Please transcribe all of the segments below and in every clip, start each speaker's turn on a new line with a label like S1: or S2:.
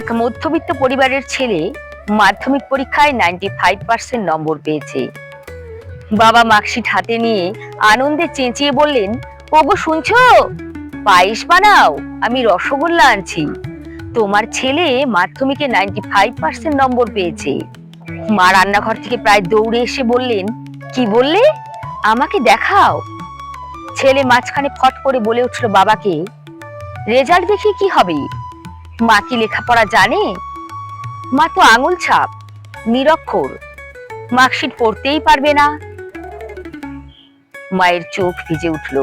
S1: এক মধ্যবিত্ত পরিবারের ছেলে মাধ্যমিক পরীক্ষায় নাইনটি ফাইভ পার্সেন্ট নম্বর পেয়েছে। বাবা মার্কশিট হাতে নিয়ে আনন্দে চেঁচিয়ে বললেন, ওগো, শুনছো? পায়েস বানাও, আমি রসগোল্লা আনছি। তোমার ছেলে মাধ্যমিকে নাইনটি ফাইভ পার্সেন্ট নম্বর পেয়েছে। মা রান্নাঘর থেকে প্রায় দৌড়ে এসে বললেন, কি বললে? আমাকে দেখাও। ছেলে মাঝখানে ফট করে বলে উঠল বাবাকে, রেজাল্ট দেখি কি হবে? মা কি লেখাপড়া জানে? মা তো আঙুল ছাপ, নিরক্ষর। মার্কশিট পড়তেই পারবে না। মায়ের চোখ ভিজে উঠল।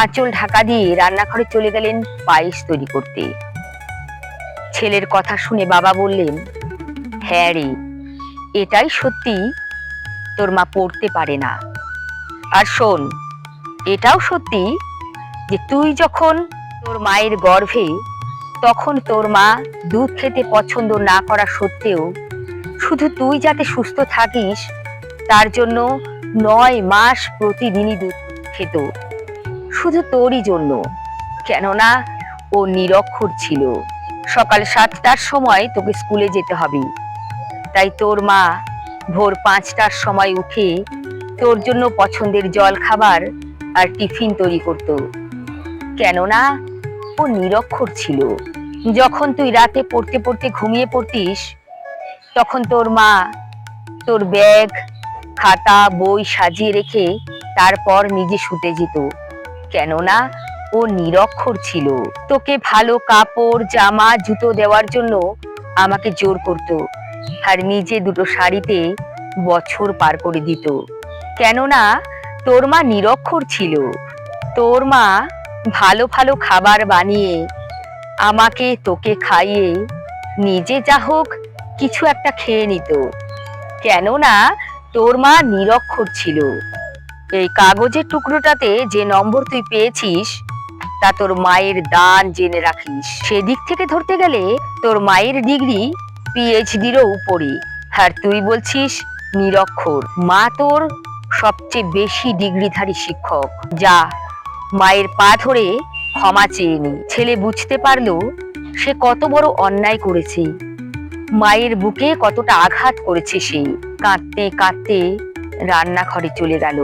S1: আঁচল ঢাকা দিয়ে রান্নাঘরে চলে গেলেন পায়েস তৈরি করতে। ছেলের কথা শুনে বাবা বললেন হ্যাঁ রে, এটাই সত্যি। তোর মা পড়তে পারে না। আর শোন, এটাও সত্যি যে তুই যখন তোর মায়ের গর্ভে তখন তোর মা দুধ খেতে পছন্দ না করা সত্ত্বেও শুধু তুই যাতে সুস্থ থাকিস, তার জন্য নয় মাস প্রতিদিনই দুধ খেত। শুধু তোরই জন্য, কেননা ও নিরক্ষর ছিল। সকাল সাতটার সময় তোকে স্কুলে যেতে হবে। তাই তোর মা ভোর পাঁচটার সময় উঠে তোর জন্য পছন্দের জল খাবার আর টিফিন তৈরি করত। কেননা ও নিরক্ষর ছিল। যখন তুই রাতে পড়তে পড়তে ঘুমিয়ে পড়তিস, তখন তোর মা তোর ব্যাগ, খাতা, বই সাজিয়ে রেখে তারপর নিজে শুতে যেত। কেননা ও নিরক্ষর ছিল। তোকে ভালো কাপড়, জামা, জুতো দেওয়ার জন্য আমাকে জোর করত আর নিজে দুটো শাড়িতে বছর পার করে দিত। কেননা তোর মা নিরক্ষর ছিল। তোর মা ভালো ভালো খাবার বানিয়ে, আমাকে তোকে খাইয়ে, নিজে যা হোক কিছু একটা খেয়ে নিত। কেননা তোর মা নিরক্ষর ছিল। এই কাগজের টুকরোটাতে যে নম্বর তুই পেয়েছিস, তা তোর মায়ের দান জেনে রাখিস। সেদিক থেকে ধরতে গেলে তোর মায়ের ডিগ্রি পিএইচডিরও উপরে। আর তুই বলছিস নিরক্ষর। মা তোর সবচেয়ে বেশি ডিগ্রিধারী শিক্ষক। যা মায়ের পা ধরে ক্ষমা চেয়ে নি। ছেলে বুঝতে পারল সে কত বড় অন্যায় করেছে। মায়ের বুকে কতটা আঘাত করেছে সে। কাঁদতে কাঁদতে রান্নাঘরে চলে গেল।